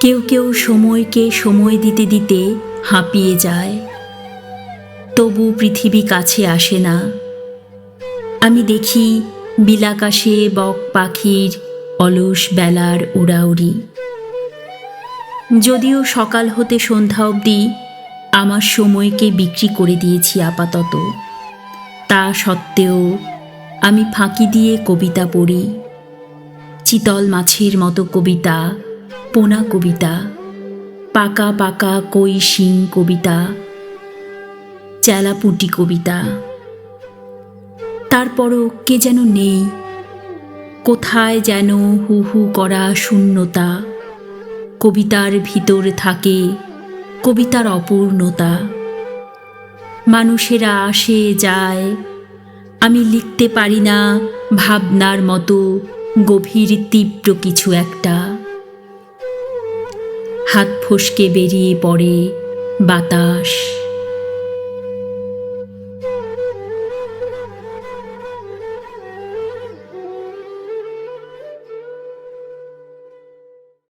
কেউ কেউ সময়কে সময় দিতে দিতে হাঁপিয়ে যায়। তবু পৃথিবী কাছে আসে না। আমি দেখি বিলাকাশে বক পাখির অলস বেলার উড়াউড়ি। যদিও সকাল হতে সন্ধ্যা অবধি আমার সময়কে বিক্রি করে দিয়েছি আপাতত। তা সত্ত্বেও আমি ফাঁকি দিয়ে কবিতা পড়ি। চিতল মাছের মতো কবিতা পোনা কবিতা, পাকা পাকা কই শিং কবিতা চেলাপুটি কবিতা। তারপরও কে যেন নেই, কোথায় যেন হু হু করা শূন্যতা। কবিতার ভিতর থাকে কবিতার অপূর্ণতা। মানুষেরা আসে, যায়, আমি লিখতে পারি না ভাবনার মতো গভীর তীব্র কিছু একটা। ফসকে বেরিয়ে পড়ে বাতাস।